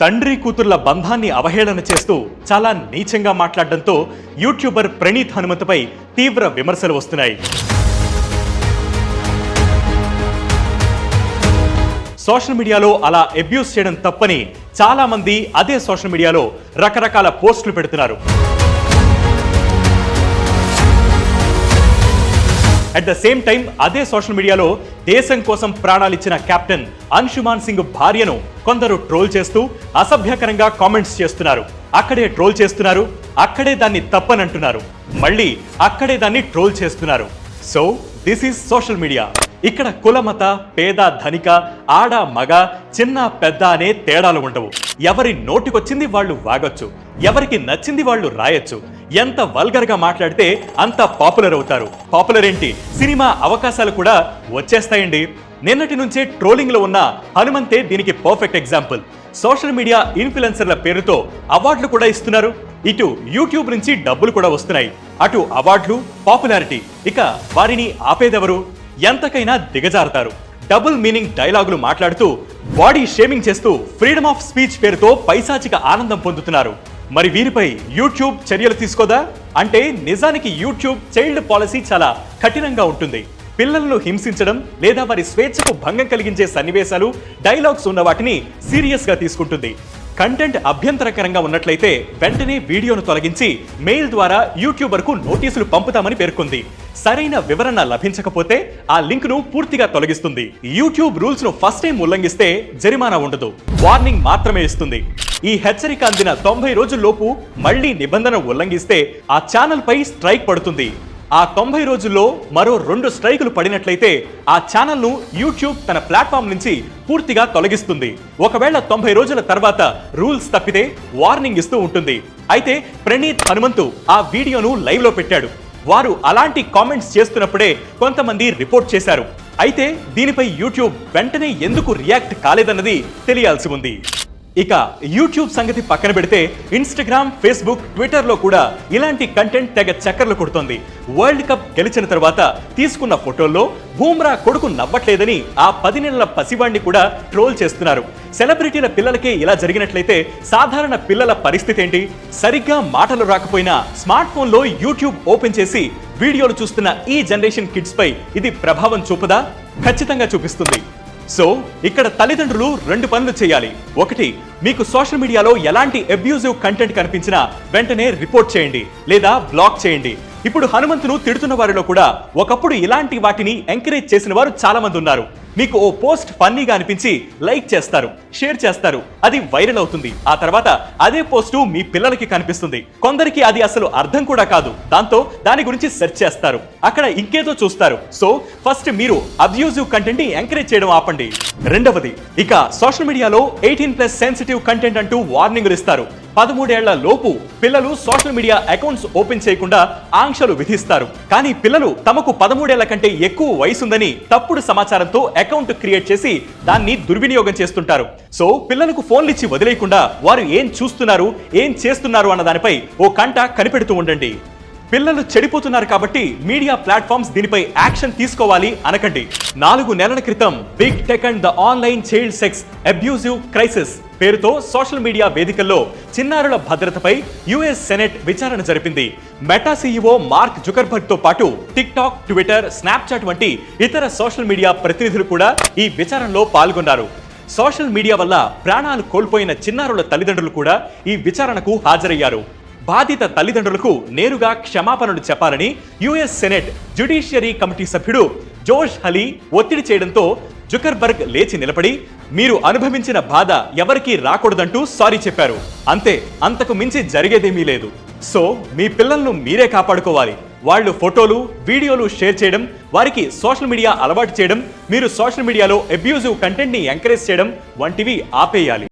తండ్రి కూతుర్ల బంధాన్ని అవహేళన చేస్తూ చాలా నీచంగా మాట్లాడడంతో యూట్యూబర్ ప్రణీత్ హనుమంతుపై తీవ్ర విమర్శలు వస్తున్నాయి. సోషల్ మీడియాలో అలా అబ్యూస్ చేయడం తప్పని చాలా మంది అదే సోషల్ మీడియాలో రకరకాల పోస్టులు పెడుతున్నారు. అట్ ద సేమ్ టైం అదే సోషల్ మీడియాలో దేశం కోసం ప్రాణాలిచ్చిన కెప్టెన్ అన్షుమాన్ సింగ్ భార్యను కొందరు ట్రోల్ చేస్తూ అసభ్యకరంగా కామెంట్స్ చేస్తున్నారు. అక్కడే ట్రోల్ చేస్తున్నారు. అక్కడే దాన్ని తప్పనంటున్నారు. మళ్ళీ అక్కడే దాన్ని ట్రోల్ చేస్తున్నారు. So this is social media. ఇక్కడ కులమత పేద ధనిక ఆడ మగ చిన్న పెద్ద అనే తేడాలు ఉండవు. ఎవరి నోటికొచ్చింది వాళ్ళు వాగొచ్చు. ఎవరికి నచ్చింది వాళ్ళు రాయొచ్చు. ఎంత వల్గర్గా మాట్లాడితే అంత పాపులర్ అవుతారు. పాపులర్ ఏంటి? సినిమా అవకాశాలు కూడా వచ్చేస్తాయండి. నిన్నటి నుంచే ట్రోలింగ్లో ఉన్న హనుమంతే దీనికి పర్ఫెక్ట్ ఎగ్జాంపుల్ సోషల్ మీడియా ఇన్ఫ్లుయెన్సర్ల పేరుతో అవార్డులు కూడా ఇస్తున్నారు. ఇటు యూట్యూబ్ నుంచి డబ్బులు కూడా వస్తున్నాయి. అటు అవార్డులు పాపులారిటీ ఇక వారిని ఆపేదెవరు? ఎంతకైనా దిగజారుతారు. డబుల్ మీనింగ్ డైలాగులు మాట్లాడుతూ బాడీ షేమింగ్ చేస్తూ ఫ్రీడమ్ ఆఫ్ స్పీచ్ పేరుతో పైశాచిక ఆనందం పొందుతున్నారు. మరి వీరిపై యూట్యూబ్ చర్యలు తీసుకోదా? అంటే నిజానికి యూట్యూబ్ చైల్డ్ పాలసీ చాలా కఠినంగా ఉంటుంది. పిల్లలను హింసించడం లేదా వారి స్వేచ్ఛకు భంగం కలిగించే సన్నివేశాలు డైలాగ్స్ ఉన్న వాటిని సీరియస్గా తీసుకుంటుంది. కంటెంట్ అభ్యంతరకరంగా ఉన్నట్లయితే వెంటనే వీడియోను తొలగించి మెయిల్ ద్వారా యూట్యూబర్కు నోటీసులు పంపుతామని పేర్కొంది. సరైన వివరణ లభించకపోతే ఆ లింక్ను పూర్తిగా తొలగిస్తుంది. యూట్యూబ్ రూల్స్ను ఫస్ట్ టైం ఉల్లంఘిస్తే జరిమానా ఉండదు. వార్నింగ్ మాత్రమే ఇస్తుంది. ఈ హెచ్చరిక అందిన తొంభై రోజుల్లోపు మళ్ళీ నిబంధన ఉల్లంఘిస్తే ఆ ఛానల్ పై స్ట్రైక్ పడుతుంది. ఆ తొంభై రోజుల్లో మరో రెండు స్ట్రైకులు పడినట్లయితే ఆ ఛానల్ను యూట్యూబ్ తన ప్లాట్ఫామ్ నుంచి పూర్తిగా తొలగిస్తుంది. ఒకవేళ తొంభై రోజుల తర్వాత రూల్స్ తప్పితే వార్నింగ్ ఇస్తూ ఉంటుంది. అయితే ప్రణీత్ హనుమంతు ఆ వీడియోను లైవ్లో పెట్టాడు. వారు అలాంటి కామెంట్స్ చేస్తున్నప్పుడే కొంతమంది రిపోర్ట్ చేశారు. అయితే దీనిపై యూట్యూబ్ వెంటనే ఎందుకు రియాక్ట్ కాలేదన్నది తెలియాల్సి ఉంది. ఇక యూట్యూబ్ సంగతి పక్కన పెడితే ఇన్స్టాగ్రామ్ ఫేస్బుక్ ట్విట్టర్లో కూడా ఇలాంటి కంటెంట్ తెగ చక్కర్లు కొడుతోంది. వరల్డ్ కప్ గెలిచిన తర్వాత తీసుకున్న ఫోటోల్లో బూమ్రా కొడుకు నవ్వట్లేదని ఆ పది నెలల పసివాణ్ణి కూడా ట్రోల్ చేస్తున్నారు. సెలబ్రిటీల పిల్లలకే ఇలా జరిగినట్లయితే సాధారణ పిల్లల పరిస్థితి ఏంటి? సరిగ్గా మాటలు రాకపోయినా స్మార్ట్ ఫోన్లో యూట్యూబ్ ఓపెన్ చేసి వీడియోలు చూస్తున్న ఈ జనరేషన్ కిడ్స్ పై ఇది ప్రభావం చూపదా? ఖచ్చితంగా చూపిస్తుంది. సో ఇక్కడ తల్లిదండ్రులు రెండు పనులు చేయాలి. ఒకటి మీకు సోషల్ మీడియాలో ఎలాంటి అబ్యూజివ్ కంటెంట్ కనిపించినా వెంటనే రిపోర్ట్ చేయండి లేదా బ్లాక్ చేయండి. ఇప్పుడు హనుమంతును తిడుతున్న వారిలో కూడా ఒకప్పుడు ఇలాంటి వాటిని ఎంకరేజ్ చేసిన వారు చాలా మంది ఉన్నారు. మీకు ఓ పోస్ట్ ఫన్నీగా అనిపించి లైక్ చేస్తారు షేర్ చేస్తారు. అది వైరల్ అవుతుంది. ఆ తర్వాత అదే పోస్టు మీ పిల్లలకి కనిపిస్తుంది. కొందరికి అది అసలు అర్థం కూడా కాదు. దాంతో దాని గురించి సెర్చ్ చేస్తారు. అక్కడ ఇంకేదో చూస్తారు. సో ఫస్ట్ మీరు అబ్యూజివ్ కంటెంట్ని ఎంకరేజ్ చేయడం ఆపండి. రెండవది ఇక సోషల్ మీడియాలో ఎయిటీన్ ప్లస్ సెన్సిటివ్ కంటెంట్ అంటూ వార్నింగ్లు ఇస్తారు. పదమూడేళ్ళ లోపు పిల్లలు సోషల్ మీడియా అకౌంట్స్ ఓపెన్ చేయకుండా ఆంక్షలు విధిస్తారు. కానీ పిల్లలు తమకు పదమూడేళ్ళ కంటే ఎక్కువ వయసుందని తప్పుడు సమాచారంతో అకౌంట్ క్రియేట్ చేసి దాన్ని దుర్వినియోగం చేస్తుంటారు. సో పిల్లలకు ఫోన్లు ఇచ్చి వదిలేయకుండా వారు ఏం చూస్తున్నారు ఏం చేస్తున్నారు అన్న దానిపై ఓ కంట కనిపెడుతూ ఉండండి. పిల్లలు చెడిపోతున్నారు కాబట్టి మీడియా ప్లాట్ఫామ్స్ దీనిపై యాక్షన్ తీసుకోవాలి అనకండి. నాలుగు నెలల క్రితం big tech and the online child sex abusive crisis పేరుతో సోషల్ మీడియా వేదికల్లో చిన్నారుల భద్రతపై యుఎస్ సెనెట్ విచారణ జరిపింది. మెటా సీఈఓ మార్క్ జుకర్బర్గ్తో పాటు టిక్ టాక్ ట్విట్టర్ స్నాప్చాట్ వంటి ఇతర సోషల్ మీడియా ప్రతినిధులు కూడా ఈ విచారణలో పాల్గొన్నారు. సోషల్ మీడియా వల్ల ప్రాణాలు కోల్పోయిన చిన్నారుల తల్లిదండ్రులు కూడా ఈ విచారణకు హాజరయ్యారు. బాధిత తల్లిదండ్రులకు నేరుగా క్షమాపణలు చెప్పాలని యుఎస్ సెనెట్ జ్యుడిషియరీ కమిటీ సభ్యుడు జోష్ హలీ ఒత్తిడి చేయడంతో జుకర్బర్గ్ లేచి నిలబడి మీరు అనుభవించిన బాధ ఎవరికీ రాకూడదంటూ సారీ చెప్పారు. అంతే అంతకు మించి జరిగేదేమీ లేదు. సో మీ పిల్లలను మీరే కాపాడుకోవాలి. వాళ్ళు ఫోటోలు వీడియోలు షేర్ చేయడం వారికి సోషల్ మీడియా అలవాటు చేయడం మీరు సోషల్ మీడియాలో అబ్యూజివ్ కంటెంట్ని ఎంకరేజ్ చేయడం వంటివి ఆపేయాలి.